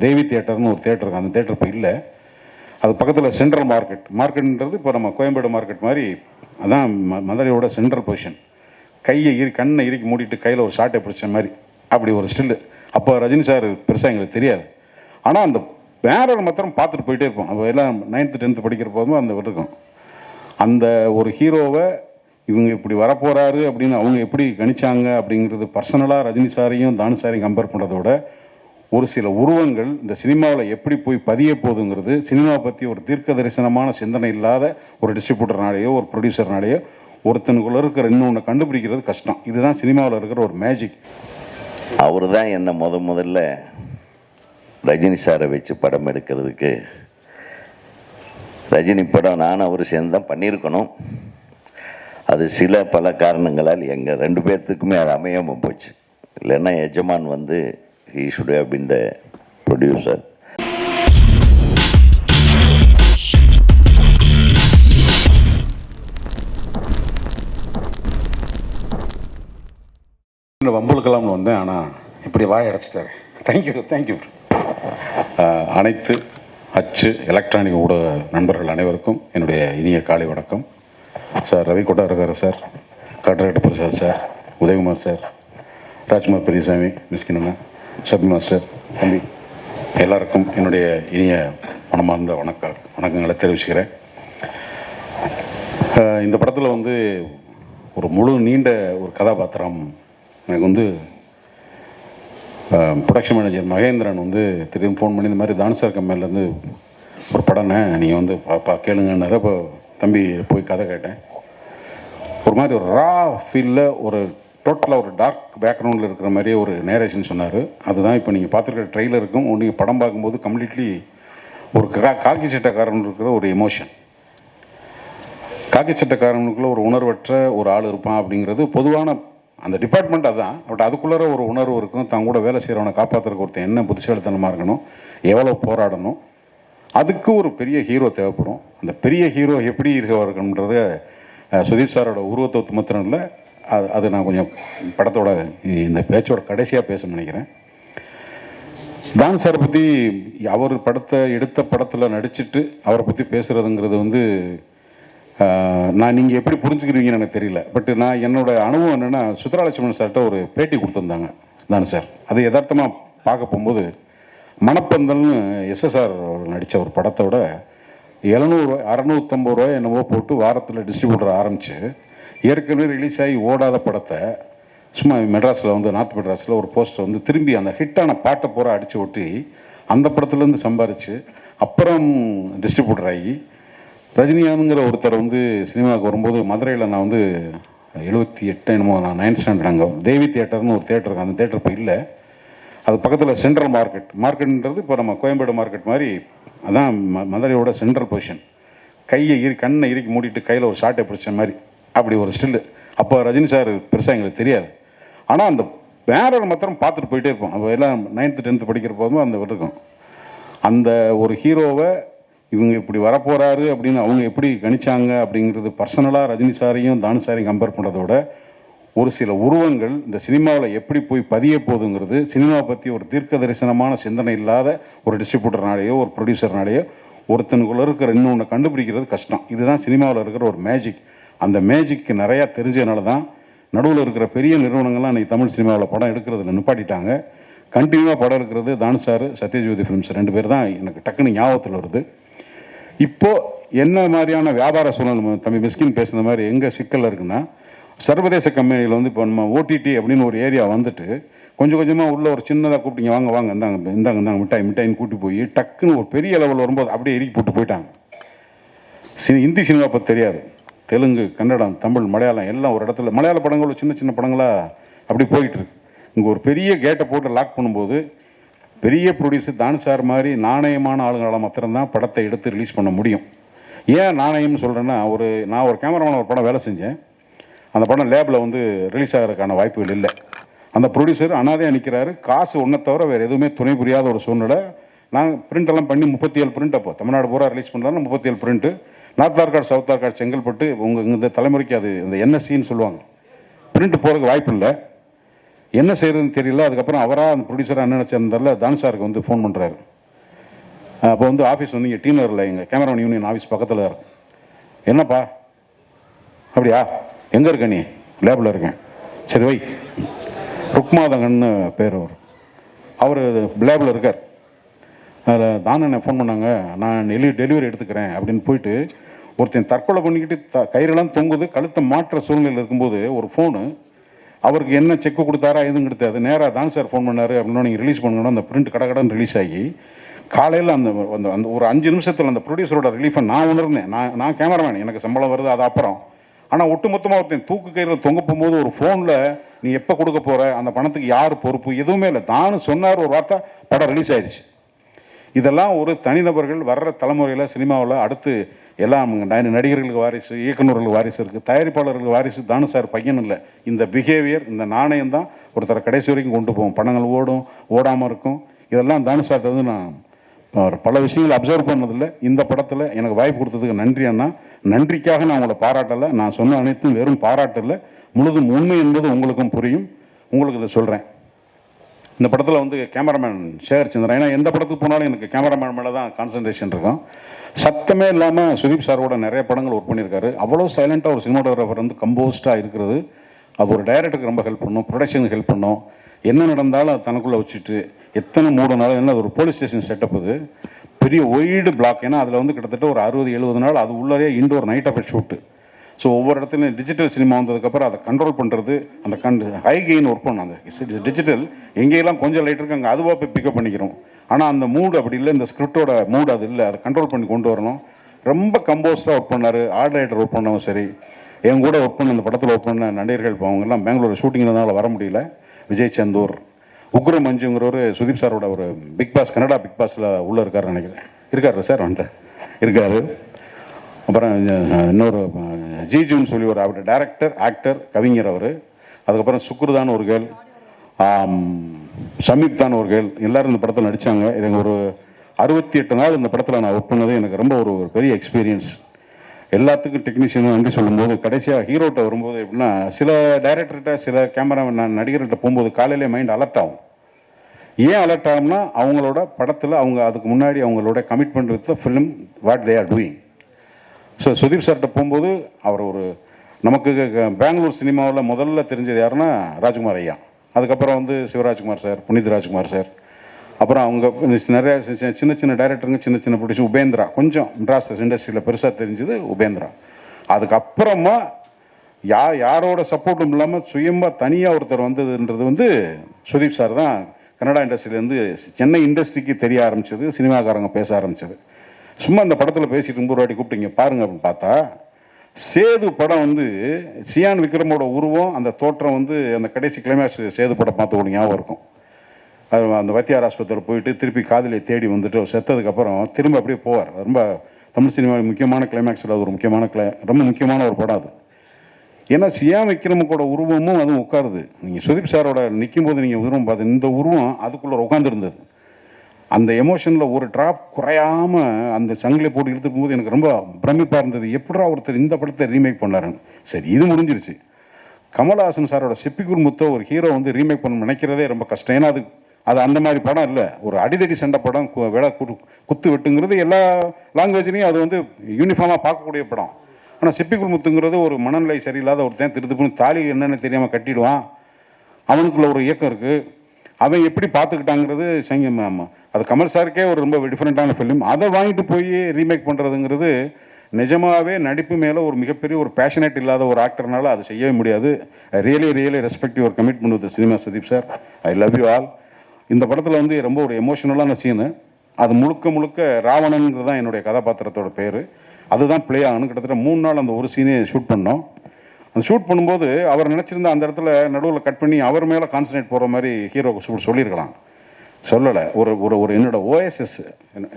தேவி தியேட்டர்னு ஒரு தேட்டர் இருக்கு. அந்த தேட்டர் இப்போ இல்லை. அது பக்கத்தில் சென்ட்ரல் மார்க்கெட். மார்க்கெட்ன்றது இப்போ நம்ம கோயம்பேடு மார்க்கெட் மாதிரி அதான் ம- மதுரையோட சென்ட்ரல் பொசிஷன். கையை இரு கண்ணை இறுக்கி மூடிட்டு கையில் ஒரு ஷார்ட்டை பிடிச்ச மாதிரி. அப்படி ஒரு ஸ்டில்லு. அப்போ ரஜினி சார் பெருசாக எங்களுக்கு தெரியாது. ஆனால் அந்த பேனர் மாத்திரம் பார்த்துட்டு போயிட்டே இருப்போம். அப்போ எல்லாம் நைன்த்து டென்த்து படிக்கிற போதும் அந்த இருக்கும். அந்த ஒரு ஹீரோவை இவங்க இப்படி வரப்போகிறாரு அப்படின்னு அவங்க எப்படி கணிச்சாங்க அப்படிங்கிறது பர்சனலாக ரஜினி சாரையும் தானு சாரையும் கம்பேர் பண்ணுறதோட ஒரு சில உருவங்கள் இந்த சினிமாவில் எப்படி போய் பதிய போகுதுங்கிறது சினிமா பற்றி ஒரு தீர்க்க தரிசனமான சிந்தனை இல்லாத ஒரு டிஸ்ட்ரிபியூட்டர்னாலேயோ ஒரு ப்ரொடியூசர்னாலேயோ ஒருத்தனுக்குள்ள இருக்கிற இன்னொன்று கண்டுபிடிக்கிறது கஷ்டம். இதுதான் சினிமாவில் இருக்கிற ஒரு மேஜிக் அவர் தான் என்னை முத முதல்ல ரஜினி சாரை வச்சு படம் எடுக்கிறதுக்கு. ரஜினி படம் நானும் அவர் சேர்ந்து தான் பண்ணியிருக்கணும். அது சில பல காரணங்களால் எங்கள் ரெண்டு பேர்த்துக்குமே அது அமையாமல் போச்சு. இல்லைன்னா எஜமான் வந்து he should have been the producer இந்த வம்புழுக்கலாம்னு வந்தேன் ஆனால் இப்படி வாய் அடைச்சிட்டாரு. தேங்க்யூ தேங்க்யூ அனைத்து அச்சு எலக்ட்ரானிக் ஊடக நண்பர்கள் அனைவருக்கும் என்னுடைய இனிய காலை வணக்கம். Sir Ravi Kottarakkarar sir? காட்ராக்ட Prasad sir. Udhayakumar sir. Rajkumar Periyasamy மிஸ்கினுங்க சபி மாஸ்டர் தம்பி எல்லாருக்கும் என்னுடைய இனிய மனமார்ந்த வணக்க வணக்கங்களை தெரிவிச்சுக்கிறேன். இந்த படத்தில் வந்து ஒரு முழு நீண்ட ஒரு கதாபாத்திரம். எனக்கு வந்து ப்ரொடக்ஷன் மேனேஜர் மகேந்திரன் வந்து திடீர்னு ஃபோன் பண்ணி இந்த மாதிரி தானுசார் கம்பெனிலேருந்து ஒரு படம்னே நீங்கள் வந்து பாப்பா கேளுங்கன்னாரு. அப்போ தம்பி போய் கதை கேட்டேன். ஒரு மாதிரி ஒரு ரா ஃபீலில் ஒரு டோட்டலாக ஒரு டார்க் பேக்ரவுண்டில் இருக்கிற மாதிரியே ஒரு நேரேஷன் சொன்னார். அதுதான் இப்போ நீங்கள் பார்த்துருக்க ட்ரெய்லருக்கும் நீங்கள் படம் பார்க்கும்போது கம்ப்ளீட்லி ஒரு கா காக்கி சட்டக்காரன் இருக்கிற ஒரு எமோஷன் காக்கி சட்டக்காரனுக்குள்ளே ஒரு உணர்வற்ற ஒரு ஆள் இருப்பான் அப்படிங்கிறது பொதுவான அந்த டிபார்ட்மெண்ட் அதான். பட் அதுக்குள்ளார ஒரு உணர்வு இருக்கும். தான் கூட வேலை செய்கிறவனை காப்பாற்றுறக்கு ஒருத்தன் என்ன புத்திசாலித்தனமாக இருக்கணும் எவ்வளோ போராடணும் அதுக்கு ஒரு பெரிய ஹீரோ தேவைப்படும். அந்த பெரிய ஹீரோ எப்படி இருக்க இருக்கணுன்றத சுதீப் சாரோட உருவத்தை மாத்திரம் இல்லை அது அது நான் கொஞ்சம் படத்தோட இந்த பேச்சோட கடைசியாக பேசணும்னு நினைக்கிறேன். தான் சாரை பற்றி அவர் படத்தை எடுத்த படத்தில் நடிச்சிட்டு அவரை பற்றி பேசுகிறதுங்கிறது வந்து நான் நீங்கள் எப்படி புரிஞ்சுக்கிறீங்கன்னு எனக்கு தெரியல. பட் நான் என்னோட அனுபவம் என்னென்னா சுத்ராலட்சுமணன் சார்கிட்ட ஒரு பேட்டி கொடுத்துருந்தாங்க தான் சார். அது யதார்த்தமாக பார்க்க போகும்போது மணப்பந்தல்னு எஸ்எஸ்ஆர் நடித்த ஒரு படத்தோட எழுநூறு அறநூற்றம்பது ரூபாய் என்னவோ போட்டு வாரத்தில் டிஸ்ட்ரிபியூட்டர் ஆரம்பித்து ஏற்கனவே ரிலீஸ் ஆகி ஓடாத படத்தை சும்மா மெட்ராஸில் வந்து நார்த் மெட்ராஸில் ஒரு போஸ்டர் வந்து திரும்பி அந்த ஹிட்டான பாட்டை பூரா அடித்து ஒட்டி அந்த படத்துலேருந்து சம்பாரித்து அப்புறம் டிஸ்ட்ரிபியூட்டர் ஆகி ரஜினியானுங்கிற ஒருத்தர் வந்து சினிமாவுக்கு வரும்போது மதுரையில் நான் வந்து எழுபத்தி எட்டு என்னமோ நான் நைன்த் ஸ்டாண்டர்ட் அங்கே தேவி தியேட்டர்னு ஒரு தேட்டர் அந்த தேட்டர் இப்போ இல்லை. அது பக்கத்தில் சென்ட்ரல் மார்க்கெட் மார்க்கெட்ன்றது இப்போ நம்ம கோயம்பேடு மார்க்கெட் மாதிரி அதான் ம- மதுரையோட சென்ட்ரல் பொசிஷன் கையை இரு கண்ணை இறுக்கி மூடிட்டு கையில் ஒரு ஷார்ட்டை பிடிச்ச மாதிரி. அப்படி ஒரு ஸ்டில்லு. அப்போ ரஜினி சார் பெருசாக எங்களுக்கு தெரியாது. ஆனால் அந்த பேனர் மாத்திரம் பார்த்துட்டு போயிட்டே இருப்போம். அப்போ எல்லாம் நைன்த்து டென்த்து படிக்கிற போதும் அந்த இருக்கும். அந்த ஒரு ஹீரோவை இவங்க இப்படி வரப்போகிறாரு அப்படின்னு அவங்க எப்படி கணிச்சாங்க அப்படிங்கிறது பர்சனலாக ரஜினி சாரையும் தானு சாரையும் கம்பேர் பண்ணுறதோட ஒரு சில உருவங்கள் இந்த சினிமாவில் எப்படி போய் பதிய போகுதுங்கிறது சினிமாவை பற்றி ஒரு தீர்க்க தரிசனமான சிந்தனை இல்லாத ஒரு டிஸ்ட்ரிபியூட்டர்னாலேயோ ஒரு ப்ரொடியூசர்னாலேயோ ஒருத்தனுக்குள்ளே இருக்கிற இன்னொன்று கண்டுபிடிக்கிறது கஷ்டம். இதுதான் சினிமாவில் இருக்கிற ஒரு மேஜிக் அந்த மேஜிக் நிறையா தெரிஞ்சதுனால தான் நடுவில் இருக்கிற பெரிய நிறுவனங்கள்லாம் இன்றைக்கி தமிழ் சினிமாவில் படம் எடுக்கிறதுல நிப்பாட்டிட்டாங்க. கண்டினியூவாக படம் எடுக்கிறது தானு சார் சத்யஜோதி ஃபிலிம்ஸ் ரெண்டு பேர் தான் எனக்கு டக்குன்னு ஞாபகத்தில் வருது. இப்போ என்ன மாதிரியான வியாபார சூழல் தம்பி மிஸ்கின் பேசுன மாதிரி எங்கே சிக்கல் இருக்குன்னா சர்வதேச கம்பெனியில் வந்து இப்போ நம்ம ஓடிடி அப்படின்னு ஒரு ஏரியா வந்துட்டு கொஞ்சம் கொஞ்சமாக உள்ள ஒரு சின்னதாக கூப்பிட்டீங்க வாங்க வாங்க இந்தாங்க இந்தாங்க இந்தாங்க மிட்டாய் மிட்டாயின்னு கூட்டி போய் டக்குன்னு ஒரு பெரிய லெவலில் வரும்போது அப்படியே இறுக்கி போட்டு போயிட்டாங்க. சினி இந்தி சினிமா பற்றி தெரியாது. தெலுங்கு கன்னடம் தமிழ் மலையாளம் எல்லாம் ஒரு இடத்துல. மலையாள படங்கள் சின்ன சின்ன படங்களா அப்படி போயிட்டு இருக்கு. இங்கே ஒரு பெரிய கேட்டை போட்டு லாக் பண்ணும்போது பெரிய ப்ரொடியூசர் தான் சார் மாதிரி நாணயமான ஆளுங்களால் மாத்திரம்தான் படத்தை எடுத்து ரிலீஸ் பண்ண முடியும். ஏன் நாணயம்னு சொல்கிறேன்னா ஒரு நான் ஒரு கேமராமேன் ஒரு படம் வேலை செஞ்சேன். அந்த படம் லேபில் வந்து ரிலீஸ் ஆகிறதுக்கான வாய்ப்புகள் இல்லை. அந்த ப்ரொடியூசர் அனாதையாக நிற்கிறாரு காசு ஒன்றை தவிர வேறு எதுவுமே துணை புரியாத ஒரு சூழ்நிலை. நான் பிரிண்ட் எல்லாம் பண்ணி முப்பத்தி ஏழு பிரிண்ட் அப்போ. தமிழ்நாடு பூரா ரிலீஸ் பண்ணுறாங்க முப்பத்தி ஏழு print north Arcot south Arcot Chengalpattu உங்கள் இந்த தலைமுறைக்கு அது இந்த என்எஸ்சின்னு சொல்லுவாங்க. பிரிண்ட் போகிறதுக்கு வாய்ப்பு இல்லை. என்ன செய்யறதுன்னு தெரியல. அதுக்கப்புறம் அவராக அந்த ப்ரொடியூசராக என்ன நினச்சிருந்தால தான் சாருக்கு வந்து ஃபோன் பண்ணுறாரு அப்போ வந்து ஆஃபீஸ் வந்து இங்கே டீனரில் எங்கள் கேமராமேன் யூனியன் ஆஃபீஸ் பக்கத்தில் என்னப்பா? அப்படியா? எங்கே இருக்க நீ? லேபில் இருக்கேன். சரி வை. ருக்மாதங்கன்னு பேர் அவர். அவர் லேபில் இருக்கார். அதில் தான் என்ன ஃபோன் பண்ணாங்க. நான் டெலி டெலிவரி எடுத்துக்கிறேன் அப்படின்னு போயிட்டு ஒருத்தன் தற்கொலை பண்ணிக்கிட்டு த கயிறெல்லாம் தொங்குது கழுத்தை மாற்ற சூழ்நிலையில் இருக்கும்போது ஒரு ஃபோனு அவருக்கு என்ன செக்கு கொடுத்தாரா எதுவும் கிடையாது. நேராக தான் சார் ஃபோன் பண்ணார். அப்படின்னா நீங்கள் ரிலீஸ் பண்ணணும் அந்த பிரிண்ட் கடகடன்னு ரிலீஸ் ஆகி காலையில் அந்த அந்த அந்த ஒரு அஞ்சு நிமிஷத்தில் அந்த ப்ரொடியூசரோட ரிலீஃபை நான் உணர்ந்தேன். நான் நான் கேமராமேன் எனக்கு சம்பளம் வருது அது அப்புறம். ஆனால் ஒட்டுமொத்தமாக ஒருத்தன் தூக்கு கயிறில் தொங்க போகும்போது ஒரு ஃபோனில் நீ எப்போ கொடுக்க போகிற அந்த பணத்துக்கு யார் பொறுப்பு? எதுவுமே இல்லை. தான் சொன்னார் ஒரு வார்த்தை படம் ரிலீஸ் ஆயிடுச்சு இதெல்லாம் ஒரு தனிநபர்கள் வர்ற தலைமுறையில் சினிமாவில் அடுத்து எல்லாம் நடிகர்களுக்கு வாரிசு இயக்குநர்களுக்கு வாரிசு இருக்குது தயாரிப்பாளர்களுக்கு வாரிசு தானு சார் பையன் இல்லை. இந்த பிஹேவியர் இந்த நாணயம் தான் ஒருத்தரை கடைசி வரைக்கும் கொண்டு போவோம் பணங்கள் ஓடும் ஓடாமல் இருக்கும். இதெல்லாம் தானு சார் வந்து நான் பல விஷயங்களை அப்சர்வ் பண்ணதில்லை. இந்த படத்தில் எனக்கு வாய்ப்பு கொடுத்ததுக்கு நன்றி அண்ணா. நன்றிக்காக நான் உங்களை பாராட்டலை. நான் சொன்ன அனைத்தும் வெறும் பாராட்டலை முழுதும் உண்மை என்பது உங்களுக்கும் புரியும். உங்களுக்கு இதை சொல்கிறேன் இந்த படத்தில் வந்து கேமராமேன் சேகர் சந்திரன் ஏன்னா எந்த படத்துக்கு போனாலும் எனக்கு கேமராமேன் மேலே தான் கான்சன்ட்ரேஷன் இருக்கும். சத்தமே இல்லாமல் சுதீப் சாரோட நிறைய படங்கள் ஒர்க் பண்ணியிருக்காரு. அவ்வளோ சைலண்ட்டாக ஒரு சினிமாட்டோகிராஃபர் வந்து கம்போஸ்டாக இருக்கிறது. அது ஒரு டைரக்டருக்கு ரொம்ப ஹெல்ப் பண்ணும் ப்ரொடக்ஷனுக்கு ஹெல்ப் பண்ணும். என்ன நடந்தாலும் அது தனக்குள்ளே வச்சுட்டு எத்தனை மூணு நாள் என்ன அது ஒரு போலீஸ் ஸ்டேஷன் செட்டப் அது. பெரிய ஒய்டு பிளாக் ஏன்னா அதில் வந்து கிட்டத்தட்ட ஒரு அறுபது எழுபது நாள் அது உள்ளே indoor night of shoot so ஒவ்வொரு இடத்துலையும் டிஜிட்டல் சினிமா வந்ததுக்கப்புறம் அதை கண்ட்ரோல் பண்ணுறது அந்த கண் ஹை கெயின் ஒர்க் பண்ணும் அந்த டிஜிட்டல் எங்கேயெல்லாம் கொஞ்சம் லைட் இருக்கு அங்கே அதுவாக போய் பிக்கப் பண்ணிக்கிறோம். ஆனால் அந்த மூடு அப்படி இல்லை இந்த ஸ்கிரிப்டோட மூடு அது இல்லை அதை கண்ட்ரோல் பண்ணி கொண்டு வரணும். ரொம்ப கம்போஸ்டாக ஒர்க் பண்ணார் ஆர்ட் ரைட்டர் ஒர்க் பண்ணவும் சரி. என் கூட ஒர்க் பண்ண அந்த படத்தில் ஒர்க் பண்ண நடிகர்கள் இப்போ அவங்கெல்லாம் பெங்களூர் ஷூட்டிங் வர முடியல. விஜய் சந்தூர் உக்ர மஞ்சுங்கிறவர் சுதீப் சாரோட ஒரு பிக் பாஸ் கனடா பிக் பாஸில் உள்ளே இருக்காரு நினைக்கிறேன். இருக்காரு சார்? வந்துட்டு இருக்காரு. அப்புறம் இன்னொரு ஜிஜுன்னு சொல்லி ஒரு அவர் டேரக்டர் ஆக்டர் கவிஞர் அவர். அதுக்கப்புறம் சுக்ருதான் ஒரு கேள் சமீப்தான் ஒரு கேள் எல்லாரும் இந்த படத்தில் நடித்தாங்க எனக்கு ஒரு அறுபத்தி எட்டு நாள் இந்த படத்தில் நான் ஒர்க் பண்ணது. எனக்கு ரொம்ப ஒரு ஒரு பெரிய எக்ஸ்பீரியன்ஸ் எல்லாத்துக்கும் டெக்னீஷியனும் நன்றி சொல்லும்போது கடைசியாக ஹீரோட்ட வரும்போது எப்படின்னா சில டைரக்டர்கிட்ட சில கேமரா நடிகர்கிட்ட போகும்போது காலையிலே மைண்ட் அலர்ட் ஆகும். ஏன் அலர்ட் ஆகும்னா அவங்களோட படத்தில் அவங்க அதுக்கு முன்னாடி அவங்களோட commitment with film what they are doing so Sudeep சார்கிட்ட போகும்போது அவர் ஒரு நமக்கு பெங்களூர் சினிமாவில் முதல்ல தெரிஞ்சது யாருன்னா ராஜ்குமார் ஐயா. அதுக்கப்புறம் வந்து சிவராஜ்குமார் சார் புனித் ராஜ்குமார் சார் அப்புறம் அவங்க நிறையா சின்ன சின்ன டைரக்டருங்க சின்ன சின்ன பிடிச்சி உபேந்திரா. கொஞ்சம் மெட்ராஸ் இண்டஸ்ட்ரியில் பெருசாக தெரிஞ்சது உபேந்திரா. அதுக்கப்புறமா யா யாரோட சப்போர்ட்டும் இல்லாமல் சுயமாக தனியாக ஒருத்தர் வந்ததுன்றது வந்து சுதீப் சார் தான் கன்னடா இண்டஸ்ட்ரியிலேருந்து சென்னை இண்டஸ்ட்ரிக்கு தெரிய ஆரம்பிச்சது சினிமாக்காரங்க பேச ஆரம்பிச்சது. சும்மா அந்த படத்தில் பேசிட்டு இருந்து ஒரு வாட்டி கூப்பிட்டீங்க. பாருங்க அப்படின்னு பார்த்தா சேது படம் வந்து சியான் விக்ரமோட உருவம் அந்த தோற்றம் வந்து அந்த கடைசி கிளைமேக்ஸ் சேது படம் பார்த்து ஒரு ஞாபகம் இருக்கும். அது அந்த வைத்தியார் ஆஸ்பத்திரியில் போயிட்டு திருப்பி காதலியை தேடி வந்துட்டு அவர் செத்ததுக்கப்புறம் திரும்ப அப்படியே போவார். ரொம்ப தமிழ் சினிமாவில் முக்கியமான கிளைமேக்ஸில் அது ஒரு முக்கியமான கிளை ரொம்ப முக்கியமான ஒரு படம் அது. ஏன்னா சியா விக்ரமுக்கோட உருவமும் அதுவும் உட்காருது. நீங்கள் சுதீப் சாரோட நிற்கும் போது நீங்கள் உருவம் பார்த்து இந்த உருவம் அதுக்குள்ளே உட்காந்துருந்தது அந்த எமோஷனில் ஒரு ட்ராப் குறையாமல் அந்த சங்கிலி போட்டு இழுத்துக்கும் போது எனக்கு ரொம்ப பிரமிப்பாக இருந்தது. எப்படா ஒருத்தர் இந்த படத்தை ரீமேக் பண்ணாருன்னு. சரி இது முடிஞ்சிருச்சு. கமல்ஹாசன் சாரோட செப்பிக்குள் முத்த ஒரு ஹீரோ வந்து ரீமேக் பண்ண நினைக்கிறதே ரொம்ப கஷ்டம். ஏன்னா அது அது அந்த மாதிரி படம் இல்லை. ஒரு அடிதடி சண்டை படம் கு- விலை குத்து வெட்டுங்கிறது எல்லா லாங்குவேஜ்லேயும் அது வந்து யூனிஃபார்மாக பார்க்கக்கூடிய படம். ஆனால் சிப்பிக்குள் முத்துங்கிறது ஒரு மனநிலை சரியில்லாத ஒருத்தன் திருத்துப்புன்னு தாலி என்னென்னு தெரியாமல் கட்டிடுவான். அவனுக்குள்ள ஒரு இயக்கம் இருக்குது அவன் எப்படி பார்த்துக்கிட்டாங்கிறது சங்க ஆமாம் அது கமல் சாருக்கே ஒரு ரொம்ப டிஃப்ரெண்ட்டான ஃபிலிம் அதை வாங்கிட்டு போய் ரீமேக் பண்ணுறதுங்கிறது நிஜமாகவே நடிப்பு மேலே ஒரு மிகப்பெரிய ஒரு பேஷனேட் இல்லாத ஒரு ஆக்டர்னால அது செய்யவே முடியாது. Really really respect your commitment with cinema Sudeep sir I love you all இந்த படத்தில் வந்து ரொம்ப ஒரு எமோஷனலான சீனு அது முழுக்க முழுக்க ராவணன்கிறது தான் என்னுடைய கதாபாத்திரத்தோட பேர். அதுதான் ப்ளே ஆகணும் கிட்டத்தட்ட மூணு நாள் அந்த ஒரு சீனே ஷூட் பண்ணோம். அந்த ஷூட் பண்ணும்போது அவர் நினச்சிருந்த அந்த இடத்துல நடுவில் கட் பண்ணி அவர் மேலே கான்சன்ட்ரேட் போகிற மாதிரி ஹீரோ சொல்லியிருக்கலாம். சொல்லலை. ஒரு ஒரு ஒரு என்னோட ஓஎஸ்எஸ்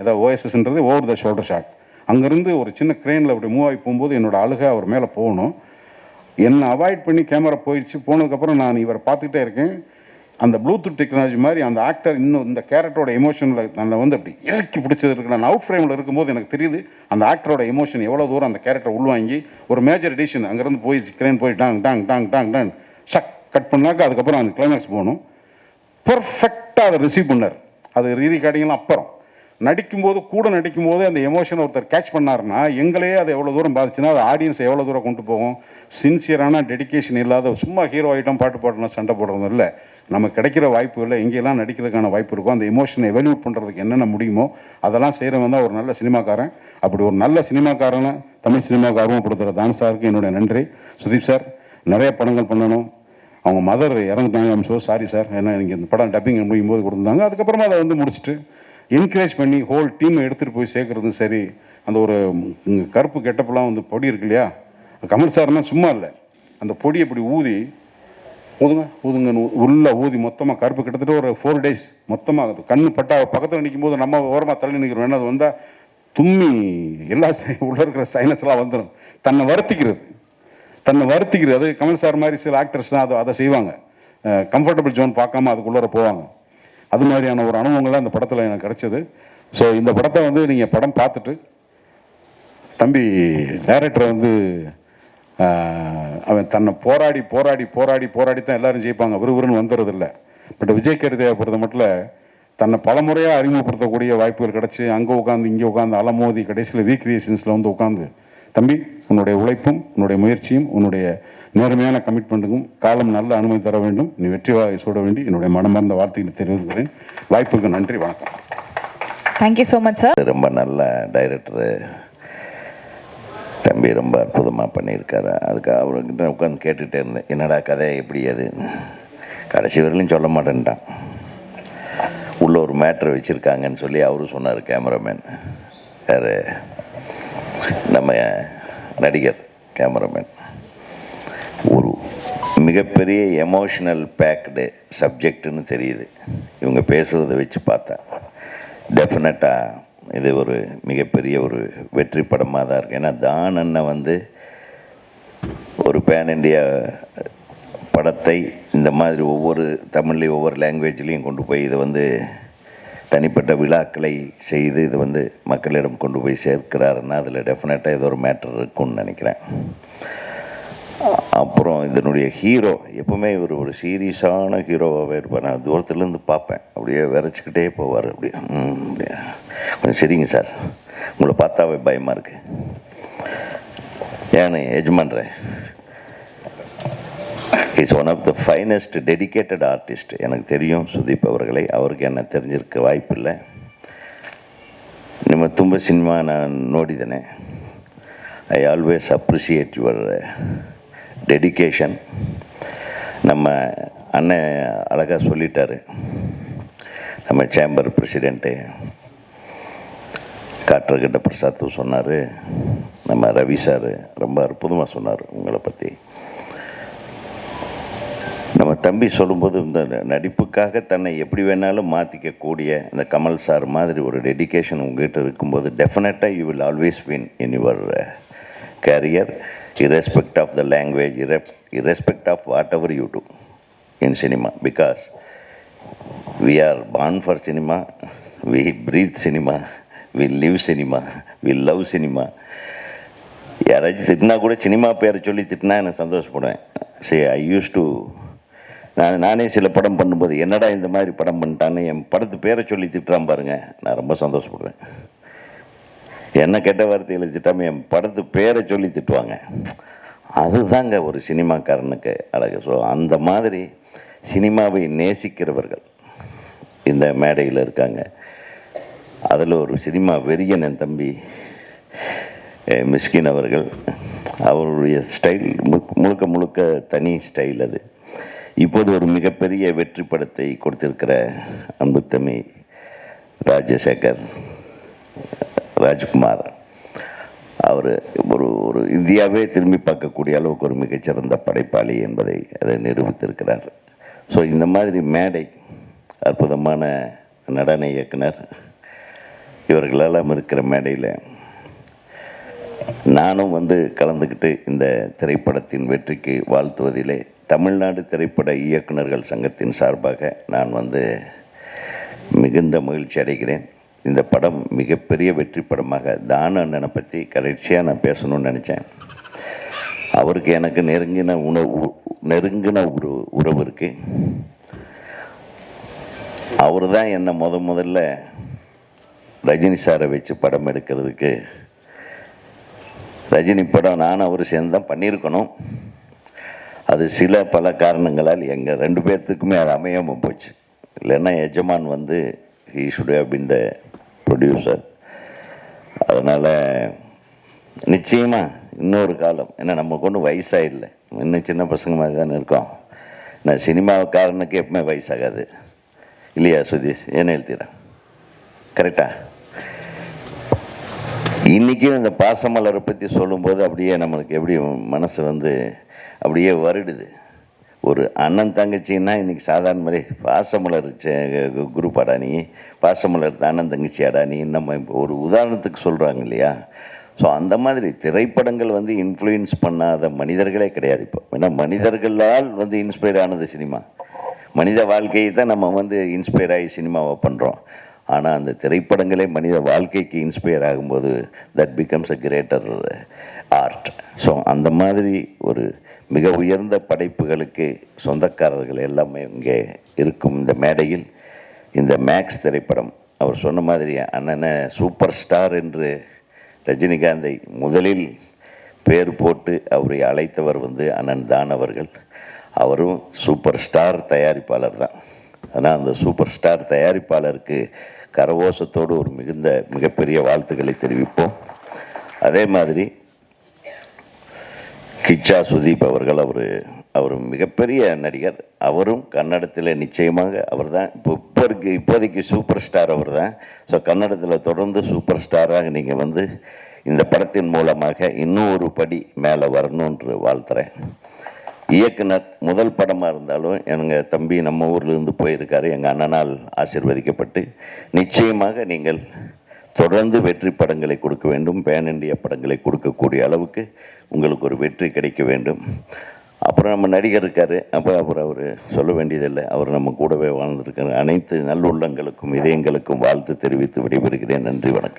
ஏதாவது ஓஎஸ்எஸ்ன்றது ஓவர் த ஷோல்டர் ஷாட் அங்கேருந்து ஒரு சின்ன க்ரெயினில் அப்படி மூவ் ஆகி போகும்போது என்னோட அழுகை அவர் மேலே போகணும். என்னை அவாய்ட் பண்ணி கேமரா போயிடுச்சு. போனதுக்கப்புறம் நான் இவரை பார்த்துக்கிட்டே இருக்கேன். அந்த ப்ளூடூத் டெக்னாலஜி மாதிரி அந்த ஆக்டர் இன்னும் இந்த கேரக்டரோட எமோஷனில் நான் வந்து அப்படி இறக்கி பிடிச்சது இருக்கு. நான் அவுட் ஃப்ரேமில் இருக்கும்போது எனக்கு தெரியுது அந்த ஆக்டரோட எமோஷன் எவ்வளோ தூரம் அந்த கேரக்டர் உள்வாங்கி ஒரு மேஜர் எடிஷன் அங்கேருந்து போய் கிரேன் போய் டாங் டாங் டாங் டாங் டாங் ஷக் கட் பண்ணாக்க அதுக்கப்புறம் அந்த கிளைமேக்ஸ் போகணும். பர்ஃபெக்டாக அதை ரிசீவ் பண்ணார். அது ரீரிகார்டிங்லாம் அப்புறம். நடிக்கும்போது கூட நடிக்கும்போது அந்த எமோஷனை ஒருத்தர் கேட்ச் பண்ணார்னா எங்களையே அது எவ்வளோ தூரம் பாதிச்சுன்னா அது ஆடியன்ஸ் எவ்வளோ தூரம் கொண்டு போகும்? சின்சியரான டெடிகேஷன் இல்லாத சும்மா ஹீரோ ஐட்டம் பாட்டு பாடணும் சண்டை போடுறது இல்லை. நமக்கு கிடைக்கிற வாய்ப்பு இல்லை எங்கெல்லாம் நடிக்கிறதுக்கான வாய்ப்பு இருக்கோ அந்த எமோஷனை எவல்யூட் பண்ணுறதுக்கு என்னென்ன முடியுமோ அதெல்லாம் செய்கிறவன் தான் ஒரு நல்ல சினிமாக்காரன். அப்படி ஒரு நல்ல சினிமாக்காரனை தமிழ் சினிமாவுக்கு கொடுத்துற தான் சாருக்கு என்னுடைய நன்றி. சுதீப் சார் நிறைய படங்கள் பண்ணணும். அவங்க மதர் இறந்துட்டாங்க. ஐம் ஸோ சாரி சார் ஏன்னா எனக்கு இந்த படம் டப்பிங் முடியும் போது கொடுத்தாங்க அதுக்கப்புறமா அதை வந்து முடிச்சுட்டு என்கரேஜ் பண்ணி ஹோல் டீமை எடுத்துகிட்டு போய் சேர்க்குறதும் சரி அந்த ஒரு கருப்பு கெட்டப்பெல்லாம் வந்து பொடி இருக்கு இல்லையா? கமல் சார்னால் சும்மா இல்லை. அந்த பொடி இப்படி ஊதி ஊதுங்க ஊதுங்கன்னு உள்ளே உள்ள ஊதி மொத்தமாக கருப்பு கிட்டத்தட்ட ஒரு ஃபோர் டேஸ் மொத்தமாக கண்ணு பட்டா பக்கத்தில் நிற்கும் போது நம்ம ஓரமாக தள்ளி நிற்கிறோம் ஏன்னா அது வந்தால் தும்மி எல்லா சை- உள்ள இருக்கிற சைனஸ்லாம் வந்துடும் தன்னை வருத்திக்கிறது. தன்னை வருத்திக்கிறது. அது கமல் சார் மாதிரி சில ஆக்டர்ஸ் தான் அதை அதை செய்வாங்க. கம்ஃபர்டபுள் ஜோன் பார்க்காம அதுக்குள்ளார போவாங்க. அது மாதிரியான ஒரு அனுபவங்கள்லாம் அந்த படத்தில் எனக்கு கிடச்சிது. ஸோ இந்த படத்தை வந்து நீங்கள் படம் பார்த்துட்டு தம்பி டைரக்டர் வந்து அவன் தன்னை போராடி போராடி போராடி போராடி தான் எல்லாரும் ஜெயிப்பாங்க. விறுவிறுன்னு வந்துடுறது இல்லை பட் விஜய் கருதையை பொறுத்த மட்டும் தன்னை பலமுறையாக அறிமுகப்படுத்தக்கூடிய வாய்ப்புகள் கிடச்சி அங்கே உட்காந்து இங்கே உட்காந்து அலமோதி கடைசியில் ரீக்ரியேஷன்ஸில் வந்து உட்காந்து தம்பி உன்னுடைய உழைப்பும் உன்னுடைய முயற்சியும் உன்னுடைய நேர்மையான கமிட்மெண்ட்டுக்கும் காலம் நல்ல அனுமதி தர வேண்டும். நீ வெற்றி வாகை சூட வேண்டி என்னுடைய மனமார்ந்த வார்த்தைகளை தெரிவிக்கிறேன் வாய்ப்புக்கு நன்றி வணக்கம். தேங்க்யூ ஸோ மச் சார் ரொம்ப நல்ல டைரக்டரு தம்பி ரொம்ப அற்புதமாக பண்ணியிருக்காரு. அதுக்கு அவர்கிட்ட உட்காந்து கேட்டுகிட்டே இருந்தேன். என்னடா கதை எப்படி அது? கடைசி வரையிலும் சொல்ல மாட்டேன்ட்டான். உள்ள ஒரு மேட்ரு வச்சுருக்காங்கன்னு சொல்லி அவரும் சொன்னார் கேமராமேன் யார் நம்ம நடிகர் கேமராமேன் ஒரு மிகப்பெரிய எமோஷனல் பேக்டு சப்ஜெக்டுன்னு தெரியுது. இவங்க பேசுகிறத வச்சு பார்த்தா. டெஃபினட்டாக இது ஒரு மிகப்பெரிய ஒரு வெற்றி படமாக தான் இருக்குது ஏன்னா தான் அண்ணன் வந்து ஒரு பேன் இண்டியா படத்தை இந்த மாதிரி ஒவ்வொரு தமிழ்லேயும் ஒவ்வொரு லாங்குவேஜ்லேயும் கொண்டு போய் இதை வந்து தனிப்பட்ட விழாக்களை செய்து இது வந்து மக்களிடம் கொண்டு போய் சேர்க்கிறாருன்னா அதில் டெஃபினட்டாக இது ஒரு மேட்டர் இருக்கும்னு நினைக்கிறேன். அப்புறம் இதனுடைய ஹீரோ எப்பவுமே இவர் ஒரு சீரியஸான ஹீரோவாகவே இருப்பார் நான் தூரத்துலேருந்து பார்ப்பேன் அப்படியே விரைச்சிக்கிட்டே போவார் அப்படியே ம், அப்படியே கொஞ்சம் சரிங்க சார் உங்களை பார்த்தாவே பயமாக இருக்கு ஏன்னு எஜமான்றேன் is one of the finest dedicated artist எனக்கு தெரியும் சுதீப் அவர்களை அவருக்கு என்ன தெரிஞ்சிருக்க வாய்ப்பில்லை ನಿಮ್ಮ ತುಂಬ ಸಿನಿಮಾ ನಾನು ನೋಡಿದ್ದೇನೆ I always appreciate your dedication நம்ம அண்ணன் அழகாக சொல்லிட்டாரு. நம்ம சேம்பர் பிரசிடெண்ட்டு காற்றகிட்ட பிரசாத் சொன்னார். நம்ம ரவி சார் ரொம்ப அற்புதமாக சொன்னார் உங்களை பற்றி நம்ம தம்பி சொல்லும்போது இந்த நடிப்புக்காக தன்னை எப்படி வேணாலும் மாற்றிக்கக்கூடிய இந்த கமல் சார் மாதிரி ஒரு டெடிகேஷன் உங்ககிட்ட இருக்கும்போது டெஃபினட்டாக you will always win in your career irrespect of the language irrespect of whatever you do in cinema because we are born for cinema we breathe cinema we live cinema we love cinema யாராச்சும் திட்டினா கூட cinema பேரை சொல்லி திட்டினா எனக்கு சந்தோஷப்படுவேன். சரி ஐ use to நான் நானே சில படம் பண்ணும்போது என்னடா இந்த மாதிரி படம் பண்ணிட்டான்னு என் படத்து பேரை சொல்லி திட்டுறான் பாருங்கள் நான் ரொம்ப சந்தோஷப்படுவேன். என்ன கெட்ட வார்த்தையில் திட்டாம என் படத்து பேரை சொல்லி திட்டுவாங்க. அதுதாங்க ஒரு சினிமாக்காரனுக்கு அழகு. ஸோ அந்த மாதிரி சினிமாவை நேசிக்கிறவர்கள் இந்த மேடையில் இருக்காங்க. அதில் ஒரு சினிமா வெறியன் என் தம்பி மிஸ்கின் அவர்கள். அவருடைய ஸ்டைல் முழுக்க முழுக்க தனி ஸ்டைல் அது. இப்போது ஒரு மிகப்பெரிய வெற்றி படத்தை கொடுத்திருக்கிற அன்புத்தமி ராஜசேகர் ராஜ்குமார். அவர் ஒரு ஒரு இந்தியாவே திரும்பி பார்க்கக்கூடிய அளவுக்கு ஒரு மிகச்சிறந்த படைப்பாளி என்பதை அதை நிரூபித்திருக்கிறார். ஸோ இந்த மாதிரி மேடை அற்புதமான நடன இயக்குனர் இவர்களெல்லாம் இருக்கிற மேடையில் நானும் வந்து கலந்துக்கிட்டு இந்த திரைப்படத்தின் வெற்றிக்கு வாழ்த்துவதிலே தமிழ்நாடு திரைப்பட இயக்குனர்கள் சங்கத்தின் சார்பாக நான் வந்து மிகுந்த மகிழ்ச்சி அடைகிறேன். இந்த படம் மிகப்பெரிய வெற்றி படமாக தான அண்ணனை பற்றி கடைசியாக நான் பேசணும்னு நினச்சேன். அவருக்கு எனக்கு நெருங்கின உணவு நெருங்கின உறவு உறவு இருக்கு. அவர் தான் என்னை முத முதல்ல ரஜினி சாரை வச்சு படம் எடுக்கிறதுக்கு ரஜினி படம் நானும் அவர் சேர்ந்து தான் பண்ணியிருக்கணும். அது சில பல காரணங்களால் எங்கள் ரெண்டு பேர்த்துக்குமே அது அமையாமல் போச்சு. இல்லைன்னா எஜமான் வந்து he should have been the producer அதனால் நிச்சயமாக இன்னொரு காலம். ஏன்னா நம்ம கொண்டு வயசாக இல்லை. இன்னும் சின்ன பசங்க மாதிரி தானே இருக்கோம். நான் சினிமாக்காரனுக்கு எப்பவுமே வயசாகாது. இல்லையா சுதீஷ்? என்ன எழுத்திறேன் கரெக்டா இன்றைக்கும் இந்த பாசமலரை பற்றி சொல்லும்போது அப்படியே நம்மளுக்கு எப்படி மனசு வந்து அப்படியே வருடுது. ஒரு அண்ணன் தங்கச்சின்னா இன்றைக்கி சாதாரண மாதிரி பாசமலர் குரூப் அடா நீ பாசமலர் அண்ணன் தங்கச்சி அடா நீ நம்ம இப்போ ஒரு உதாரணத்துக்கு சொல்கிறாங்க இல்லையா? ஸோ அந்த மாதிரி திரைப்படங்கள் வந்து இன்ஃப்ளூயன்ஸ் பண்ணாத மனிதர்களே கிடையாது இப்போ. ஏன்னா மனிதர்களால் வந்து இன்ஸ்பயர் ஆனது சினிமா. மனித வாழ்க்கையை தான் நம்ம வந்து இன்ஸ்பயர் ஆகி சினிமாவை பண்ணுறோம் ஆனால் அந்த திரைப்படங்களே மனித வாழ்க்கைக்கு இன்ஸ்பயர் ஆகும்போது that becomes a greater art so அந்த மாதிரி ஒரு மிக உயர்ந்த படைப்புகளுக்கு சொந்தக்காரர்கள் எல்லாமே இங்கே இருக்கும் இந்த மேடையில். இந்த மேக்ஸ் திரைப்படம் அவர் சொன்ன மாதிரி அண்ணனை சூப்பர் ஸ்டார் என்று ரஜினிகாந்தை முதலில் பேர் போட்டு அவரை அழைத்தவர் வந்து அண்ணன் தான் அவர்கள். அவரும் சூப்பர் ஸ்டார் தயாரிப்பாளர் தான். ஆனால் அந்த சூப்பர் ஸ்டார் தயாரிப்பாளருக்கு கரவோசத்தோடு ஒரு மிகுந்த மிகப்பெரிய வாழ்த்துக்களை தெரிவிப்போம். அதே மாதிரி கிச்சா சுதீப் அவர்கள் அவர் அவர் மிகப்பெரிய நடிகர். அவரும் கன்னடத்தில் நிச்சயமாக அவர் தான் இப்போ இப்போ இருக்கு இப்போதைக்கு சூப்பர் ஸ்டார் அவர் தான் ஸோ கன்னடத்தில் தொடர்ந்து சூப்பர் ஸ்டாராக நீங்கள் வந்து இந்த படத்தின் மூலமாக இன்னும் ஒரு படி மேலே வரணுன்று வாழ்த்துறேன். இயக்குனர் முதல் படமாக இருந்தாலும் எங்கள் தம்பி நம்ம ஊர்லேருந்து போயிருக்காரு. எங்கள் அண்ணனால் ஆசிர்வதிக்கப்பட்டு நிச்சயமாக நீங்கள் தொடர்ந்து வெற்றி படங்களை கொடுக்க வேண்டும். பேன் இண்டியா படங்களை கொடுக்கக்கூடிய அளவுக்கு உங்களுக்கு ஒரு வெற்றி கிடைக்க வேண்டும். அப்புறம் நம்ம நடிகர் இருக்கார். அப்போ அப்புறம் அவர் சொல்ல வேண்டியதில்லை. அவர் நம்ம கூடவே வாழ்ந்துருக்கார் அனைத்து நல்லுள்ளங்களுக்கும் இதயங்களுக்கும் வாழ்த்து தெரிவித்து விடைபெறுகிறேன். நன்றி வணக்கம்.